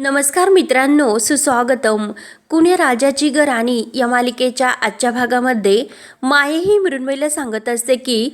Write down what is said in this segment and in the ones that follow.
नमस्कार मित्रांनो सुस्वागतम. कुण्या राजाची घराणी या मालिकेच्या आजच्या भागामध्ये माये ही सांगत असते की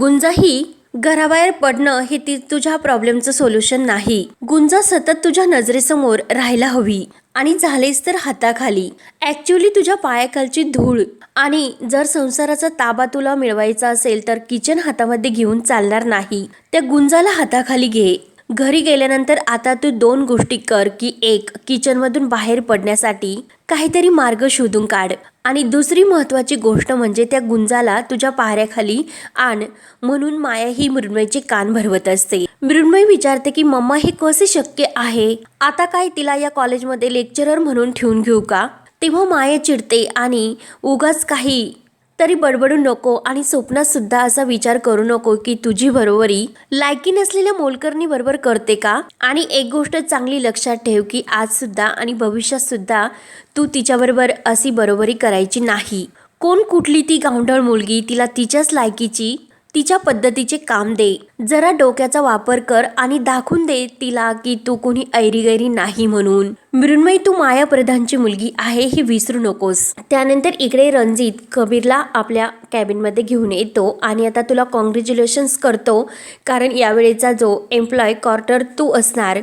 गुंजा ही घराबाहेर पडणं हे ती तुझ्या प्रॉब्लेमचं सोल्युशन नाही. गुंजा सतत तुझ्या नजरेसमोर राहायला हवी आणि झालेच तर हाताखाली. ॲक्च्युली तुझ्या पायाखालची धूळ आणि जर संसाराचा ताबा तुला मिळवायचा असेल तर किचन हातामध्ये घेऊन चालणार नाही. त्या गुंजाला हाताखाली घे. घरी गेल्यानंतर आता तू दोन गोष्टी कर की एक किचनमधून बाहेर पडण्यासाठी काहीतरी मार्ग शोधून काढ. आणि दुसरी महत्त्वाची गोष्ट म्हणजे त्या गुंजाला तुझ्या पाहऱ्याखाली आण. म्हणून माया ही मृण्मयचे कान भरवत असते. मृण्मय विचारते की मम्मा हे कसे शक्य आहे? आता काय तिला या कॉलेजमध्ये लेक्चरर म्हणून ठेवून घेऊ का? तेव्हा माया चिडते आणि उगाच काही तरी बडबडू नको आणि स्वप्नात सुद्धा असा विचार करू नको की तुझी बरोबरी लायकी नसलेल्या मोलकरणी बरोबर करते का? आणि एक गोष्ट चांगली लक्षात ठेव की आज सुद्धा आणि भविष्यात सुद्धा तू तिच्याबरोबर अशी बरोबरी करायची नाही. कोण कुठली ती गावंढळ मुलगी तिला तिच्याच लायकीची तिच्या पद्धतीचे काम दे. जरा डोक्याचा वापर कर आणि दाखवून दे तिला की तू कोणी ऐरीगैरी नाही म्हणून. मृण्मयी तू माया प्रधानची मुलगी आहे हे विसरू नकोस. त्यानंतर इकडे रणजित कबीरला आपल्या कॅबिनमध्ये घेऊन येतो आणि आता तुला कॉंग्रॅच्युलेशन्स करतो कारण यावेळेचा जो एम्प्लॉय क्वार्टर तू असणार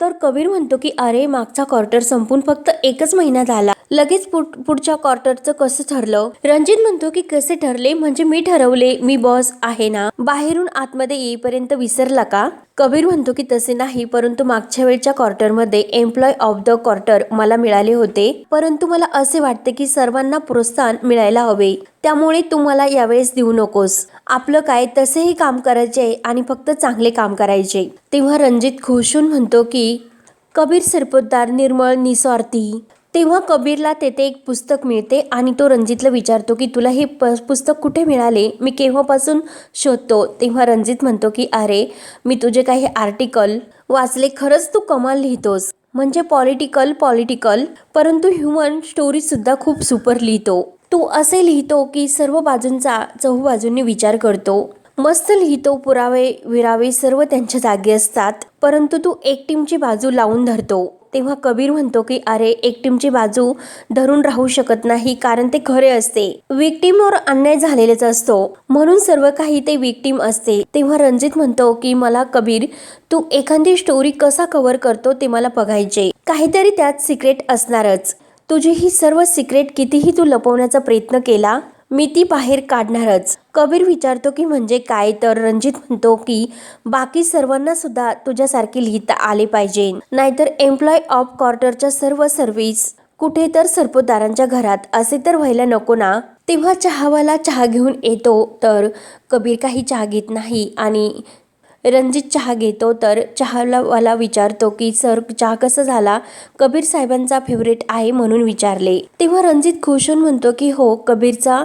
तर कबीर म्हणतो की अरे मागचा क्वार्टर संपून फक्त एकच महिना झाला. लगेच पुढ- पुढच्या क्वार्टरचं कसं ठरलं? रणजित म्हणतो की कसे ठरले? म्हणजे मी ठरवले मी बॉस आहे ना? बाहेरून आतमध्ये येईपर्यंत विसरला का? कबीर म्हणतो की तसे नाही परंतु मागच्या वेळच्या क्वार्टरमध्ये एम्प्लॉय ऑफ द क्वार्टर मला मिळाले होते. परंतु मला असे वाटते की सर्वांना प्रोत्साहन मिळायला हवे. त्यामुळे तू मला यावेळेस देऊ नकोस. आपलं काय तसेही काम करायचे आणि फक्त चांगले काम करायचे तेव्हा रणजित घोषून म्हणतो की कबीर सरपोतदार निर्मळ निस्वार्थी. तेव्हा कबीरला तेथे एक पुस्तक मिळते आणि तो रणजितला विचारतो की तुला हे प पुस्तक कुठे मिळाले? मी केव्हापासून शोधतो? तेव्हा रणजित म्हणतो की अरे मी तुझे काही आर्टिकल वाचले खरंच तू कमाल लिहितोस. म्हणजे पॉलिटिकल पॉलिटिकल परंतु ह्युमन स्टोरीजसुद्धा खूप सुपर लिहितो. तू असे लिहितो की सर्व बाजूंचा चहूबाजूंनी विचार करतो. मस्त लिहितो पुरावे विरावे सर्व त्यांच्या जागी असतात. परंतु तू एक टीमची बाजू लावून धरतो. तेव्हा कबीर म्हणतो की अरे एक टीमची बाजू धरून राहू शकत नाही कारण ते खरे असते. विक्टीमवर अन्याय झालेलाच असतो. म्हणून सर्व काही ते विक्टीम असते. तेव्हा रणजित म्हणतो की मला कबीर तू एखादी स्टोरी कसा कव्हर करतो ते मला बघायचे. काहीतरी त्यात सिक्रेट असणारच. तुझी ही सर्व सिक्रेट कितीही तू लपवण्याचा प्रयत्न केला मी ती बाहेर काढणारच. कबीर विचारतो की म्हणजे काय? तर रणजित म्हणतो की बाकी सर्वांना सुद्धा तुझ्यासारखे लिहिता आले पाहिजे. नाहीतर एम्प्लॉय ऑफ क्वार्टरच्या सर्व सर्व्हिस कुठे तर सरपोतदारांच्या घरात. असे तर व्हायला नको ना? तेव्हा चहावाला चहा घेऊन येतो. तर कबीर काही चहा घेत नाही आणि रणजित चहा घेतो तर चहावाला विचारतो की सर चहा कसा झाला? कबीर साहेबांचा फेवरेट आहे म्हणून विचारले. तेव्हा रणजित खुश होऊन म्हणतो की हो कबीरचा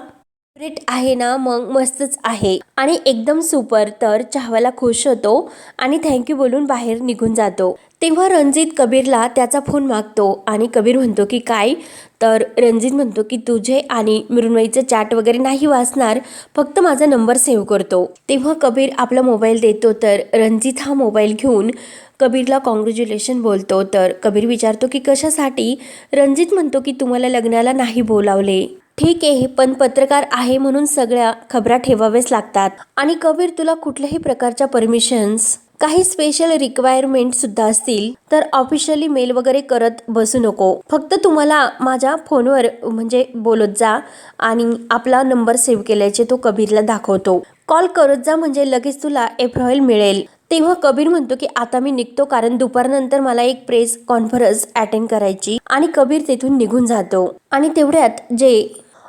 फेवरेट आहे ना मग मस्तच आहे. आणि एकदम सुपर तर चहावाला खुश होतो आणि थँक्यू बोलून बाहेर निघून जातो. तेव्हा रणजित कबीरला त्याचा फोन मागतो आणि कबीर म्हणतो की काय? तर रणजित म्हणतो की तुझे आणि मृण्मयीचं चॅट वगैरे नाही वाचणार फक्त माझा नंबर सेव्ह करतो. तेव्हा कबीर आपला मोबाईल देतो तर रणजित हा मोबाईल घेऊन कबीरला कॉंग्रॅच्युलेशन बोलतो. तर कबीर विचारतो की कशासाठी? रणजित म्हणतो की तुम्हाला लग्नाला नाही बोलावले. ठीक आहे पण पत्रकार आहे म्हणून सगळ्या खबरा ठेवाव्याच लागतात. आणि कबीर तुला कुठल्याही प्रकारच्या परमिशन्स काही स्पेशल रिक्वायरमेंट सुद्धा असतील तर ऑफिशियली मेल वगैरे करत बसू नको. फक्त तुम्हाला माझ्या फोनवर म्हणजे बोलत जा आणि आपला नंबर सेव्ह केल्याचे तो कबीरला दाखवतो. कॉल करत जा म्हणजे लगेच तुला एप्रॉईल मिळेल. तेव्हा कबीर म्हणतो की आता मी निघतो कारण दुपारनंतर मला एक प्रेस कॉन्फरन्स अटेंड करायची. आणि कबीर तेथून निघून जातो. आणि तेवढ्यात जे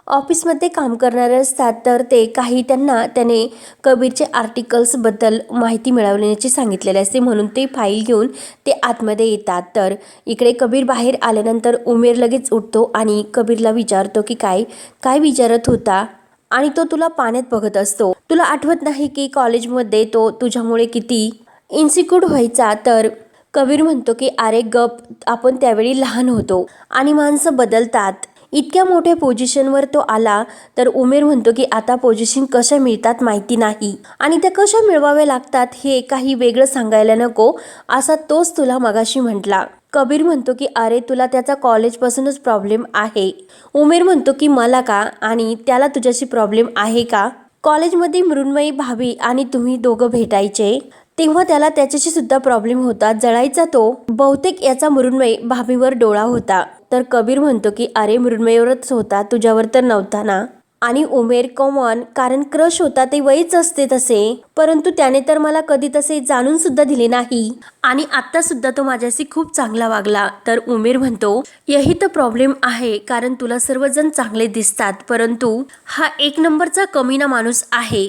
ऑफिसमध्ये काम करणारे असतात तर ते काही त्यांना त्याने कबीरचे आर्टिकल्सबद्दल माहिती मिळवण्याची सांगितलेले असते. म्हणून ते फाईल घेऊन ते आतमध्ये येतात. तर इकडे कबीर बाहेर आल्यानंतर उमेर लगेच उठतो आणि कबीरला विचारतो की काय काय विचारत होता? आणि तो तुला पाण्यात बघत असतो. तुला आठवत नाही की कॉलेजमध्ये तो तुझ्यामुळे किती इन्सिक्यूट व्हायचा? तर कबीर म्हणतो की अरे गप आपण त्यावेळी लहान होतो आणि माणसं बदलतात. इतक्या मोठ्या पोझिशनवर तो आला तर उमेर म्हणतो की आता पोझिशन कशा मिळतात माहिती नाही. आणि त्या कशा मिळवाव्या लागतात हे काही वेगळं सांगायला नको असा तोच तुला मगाशी म्हटला. कबीर म्हणतो की अरे तुला त्याचा कॉलेजपासूनच प्रॉब्लेम आहे. उमेर म्हणतो की मला का? आणि त्याला तुझ्याशी प्रॉब्लेम आहे का? कॉलेजमध्ये मृण्मयी भाभी आणि तुम्ही दोघं भेटायचे. तेव्हा त्याला त्याच्याशी सुद्धा प्रॉब्लेम होता. जळायचा तो बहुतेक याचा मृण्मय भाभीवर डोळा होता. तर कबीर म्हणतो की अरे मृण्मयवरच होता. तुझ्यावर तर नव्हता ना? आणि उमेर कॉमन कारण क्रश होता ते वयच असते तसे. परंतु त्याने तर मला कधी तसे जाणून सुद्धा दिले नाही. आणि आता सुद्धा तो माझ्याशी खूप चांगला वागला. तर उमेर म्हणतो यही तर प्रॉब्लेम आहे कारण तुला सर्वजण चांगले दिसतात. परंतु हा एक नंबरचा कमीना माणूस आहे.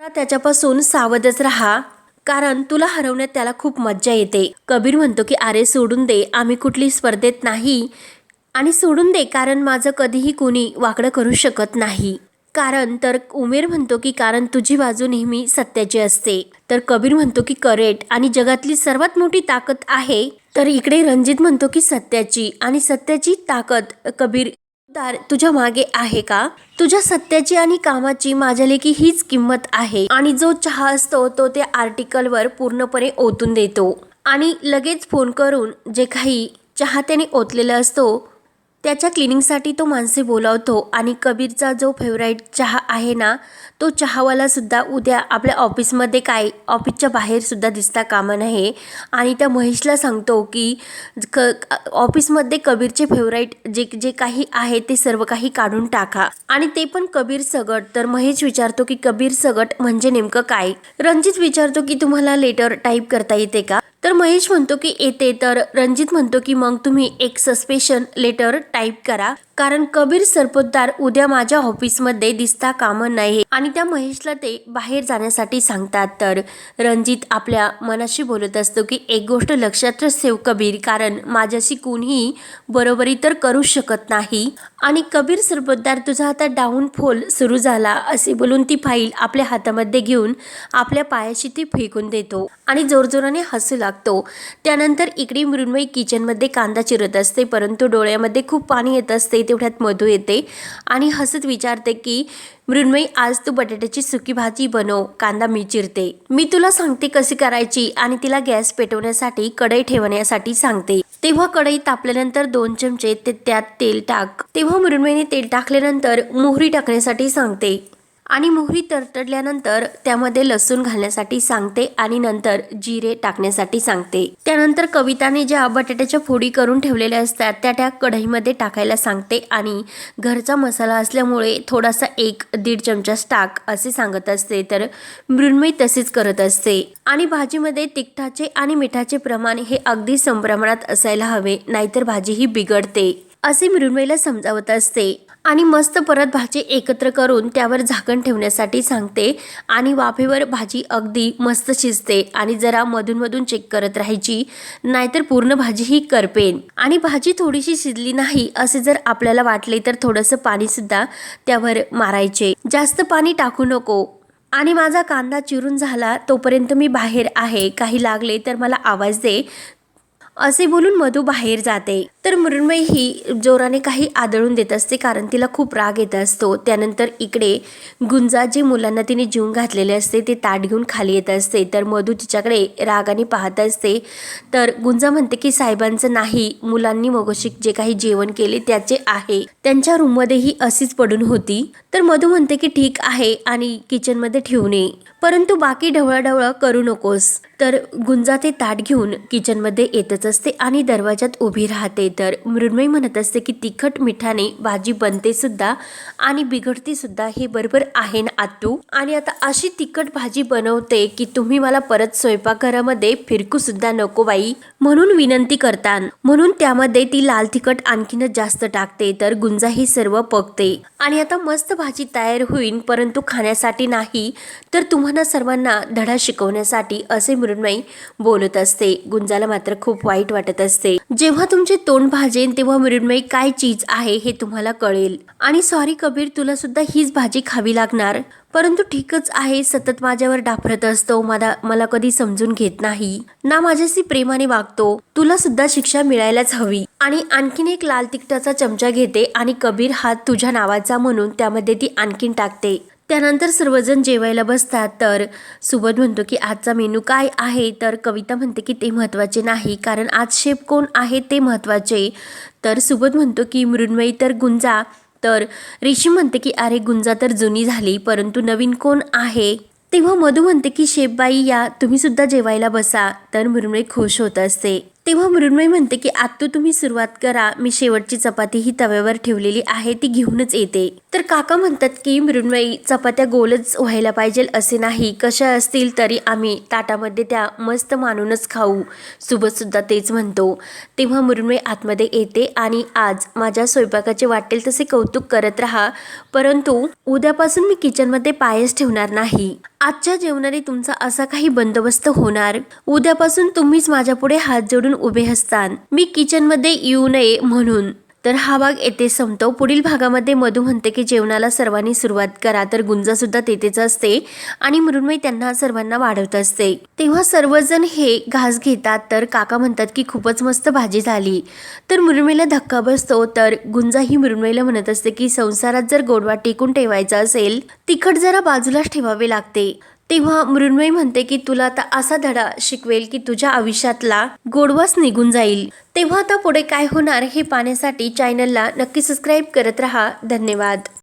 त्याच्यापासून सावधच राहा. कारण तुला हरवण्यात त्याला खूप मज्जा येते. कबीर म्हणतो की अरे सोडून दे. आम्ही कुठली स्पर्धेत नाही. आणि सोडून दे कारण माझं कधीही कोणी वाकडं करू शकत नाही. कारण तर उमेर म्हणतो की कारण तुझी बाजू नेहमी सत्याची असते. तर कबीर म्हणतो की करेट. आणि जगातली सर्वात मोठी ताकद आहे. तर इकडे रणजित म्हणतो की सत्याची. आणि सत्याची ताकद कबीर दार तुझ्या मागे आहे का? तुझ्या सत्याची आणि कामाची माझ्या लेखी हीच किंमत आहे आणि जो चहा असतो तो त्या आर्टिकलवर पूर्णपणे ओतून देतो. आणि लगेच फोन करून जे काही चहा त्याने ओतलेला असतो त्याच्या क्लिनिंगसाठी तो माणसे बोलावतो आणि कबीरचा जो फेवराईट चहा आहे ना तो चहावालासुद्धा उद्या आपल्या ऑफिसमध्ये काय ऑफिसच्या बाहेरसुद्धा दिसता कामा नये. आणि त्या महेशला सांगतो की क ऑफिसमध्ये कबीरचे फेवराईट जे जे काही आहे ते सर्व काही काढून टाका. आणि ते पण कबीर सगट. तर महेश विचारतो की कबीर सगट म्हणजे नेमकं काय? रणजित विचारतो की तुम्हाला लेटर टाईप करता येते का? तर महेश म्हणतो की येते तर रणजित म्हणतो की मग तुम्ही एक सस्पेशन लेटर टाईप करा. कारण कबीर सरपोतदार उद्या माझ्या ऑफिसमध्ये दिसता कामं नाही. आणि त्या महेशला ते बाहेर जाण्यासाठी सांगतात. तर रणजित आपल्या मनाशी बोलत असतो की एक गोष्ट लक्षातच ठेव कबीर कारण माझ्याशी कोणीही बरोबरी तर करू शकत नाही. आणि कबीर सरपोतदार तुझा आता डाऊनफॉल सुरू झाला असे बोलून ती फाईल आपल्या हातामध्ये घेऊन आपल्या पायाशी ती फेकून देतो आणि जोरजोराने हसू लागतो. त्यानंतर इकडे मृण्मयी किचनमध्ये कांदा चिरत असते परंतु डोळ्यामध्ये खूप पाणी येत असते. तेवढ्यात मधू येते आणि हसत विचारते की मृण्मयी आज तू बटाट्याची सुकी भाजी बनव कांदा मी चिरते. मी तुला सांगते कशी करायची आणि तिला गॅस पेटवण्यासाठी कढई ठेवण्यासाठी सांगते. तेव्हा कढई तापल्यानंतर दोन चमचे ते त्यात तेल टाक. तेव्हा मृण्मयीने तेल टाकल्यानंतर मोहरी टाकण्यासाठी सांगते. आणि मोहरी तरतडल्यानंतर त्यामध्ये लसूण घालण्यासाठी सांगते आणि नंतर जिरे टाकण्यासाठी सांगते. त्यानंतर कविताने ज्या बटाट्याच्या फोडी करून ठेवलेल्या असतात त्या त्या कढईमध्ये टाकायला सांगते आणि घरचा मसाला असल्यामुळे थोडासा एक दीड चमचाच टाक असे सांगत असते तर मृण्मयी तसेच करत असते. आणि भाजीमध्ये तिखटाचे आणि मिठाचे प्रमाण हे अगदी संप्रमाणात असायला हवे नाहीतर भाजी ही बिघडते. असे मृण्मयीला समजावत असते. आणि मस्त परत भाजी एकत्र करून त्यावर झाकण ठेवण्यासाठी सांगते. आणि वाफेवर भाजी अगदी मस्त शिजते आणि जरा मधूनमधून चेक करत राहायची. नाहीतर पूर्ण भाजी ही करपेन. आणि भाजी थोडीशी शिजली नाही असे जर आपल्याला वाटले तर थोडंसं पाणीसुद्धा त्यावर मारायचे. जास्त पाणी टाकू नको. आणि माझा कांदा चिरून झाला तोपर्यंत मी बाहेर आहे. काही लागले तर मला आवाज दे. असे बोलून मधू बाहेर जाते. तर मृण्मयी ही जोराने काही आदळून देत असते कारण तिला खूप राग येत असतो. त्यानंतर इकडे गुंजा जे मुलांना तिने जीवन घातलेले असते ते ताट घेऊन खाली येत असते. तर मधू तिच्याकडे रागाने पाहत असते तर गुंजा म्हणते की साहेबांचं नाही मुलांनी मगोशी जे काही जेवण केले त्याचे आहे. त्यांच्या रूममध्येही अशीच पडून होती. तर मधू म्हणते की ठीक आहे आणि किचनमध्ये ठेवू नये परंतु बाकी ढवळाढवळ करू नकोस. तर गुंजा ते ताट घेऊन किचनमध्ये येतच असते आणि दरवाजात उभी राहते. तर मृण्मयी म्हणत असते की तिखट मिठाने भाजी बनते सुद्धा आणि बिघडते सुद्धा हे बरोबर आहे ना आतू आणि आता अशी तिखट भाजी बनवते की तुम्ही मला परत स्वयंपाकघरामध्ये फिरकू सुद्धा नको बाई. म्हणून विनंती करतान. म्हणून त्यामध्ये ती लाल तिखट आणखीनच जास्त टाकते तर गुंजा ही सर्व पकते. आणि आता मस्त भाजी तयार होईल परंतु खाण्यासाठी नाही तर तुम्हाला सर्वांना धडा शिकवण्यासाठी असे मृण्मयी बोलत असते. गुंजाला मात्र खूप वाईट वाटत असते. जेव्हा तुमचे तोंड भाजेन तेव्हा मृण्मयी काय चीज आहे हे तुम्हाला कळेल. आणि सॉरी कबीर तुला सुद्धा हीच भाजी खावी लागणार. परंतु ठीकच आहे सतत माझ्यावर डाफरत असतो मला मला कधी समजून घेत नाही. ना माझ्याशी प्रेमाने वागतो तुला सुद्धा शिक्षा मिळायलाच हवी. आणि आणखीन एक लाल तिखटाचा चमचा घेते आणि कबीर हात तुझ्या नावाचा म्हणून त्यामध्ये ती आणखीन टाकते. त्यानंतर सर्वजण जेवायला बसतात. तर सुबोध म्हणतो की आजचा मेनू काय आहे? तर कविता म्हणते की ते महत्त्वाचे नाही कारण आज शेप कोण आहे ते महत्त्वाचे. तर सुबोध म्हणतो की मृण्मयी तर गुंजा. तर ऋषी म्हणते की अरे गुंजा तर जुनी झाली परंतु नवीन कोण आहे? तेव्हा मधू म्हणते की शेपबाई या तुम्हीसुद्धा जेवायला बसा. तर मृण्मयी खुश होत असते. तेव्हा मृण्मय म्हणते की आत्तू तुम्ही सुरुवात करा. मी शेवटची चपाती ही तव्यावर ठेवलेली आहे ती घेऊनच येते. तर काका म्हणतात की मृण्मयी चपात्या गोलच व्हायला पाहिजे असे नाही. कशा असतील तरी आम्ही ताटामध्ये त्या मस्त मानूनच खाऊ. सुबतसुद्धा तेच म्हणतो. तेव्हा मृण्मयी आतमध्ये येते आणि आज माझ्या स्वयंपाकाचे वाटेल तसे कौतुक करत राहा. परंतु उद्यापासून मी किचनमध्ये पायच ठेवणार नाही. आजच्या जेवणाने तुमचा असा काही बंदोबस्त होणार. उद्यापासून तुम्हीच माझ्यापुढे हात जोडून उभे असतान मी किचनमध्ये येऊ नये म्हणून. तर हा भाग येथे संपतो. पुढील भागामध्ये मधू म्हणते की जेवणाला सर्वांनी सुरुवात करा. तर गुंजा सुद्धा तेथेच असते आणि मृण्मयी त्यांना सर्वांना वाढवत असते. तेव्हा सर्वजण हे घास घेतात. तर काका म्हणतात की खूपच मस्त भाजी झाली. तर मृण्मयीला धक्का बसतो. तर गुंजा ही मृण्मयीला म्हणत असते की संसारात जर गोडवा टिकून ठेवायचा असेल तिखट जरा बाजूलाच ठेवावे लागते. तेव्हा मृण्मयी म्हणते की तुला आता असा धडा शिकवेल की तुझ्या आयुष्यातला गोडवास निघून जाईल. तेव्हा आता पुढे काय होणार हे पाहण्यासाठी चॅनलला नक्की सबस्क्राईब करत राहा. धन्यवाद.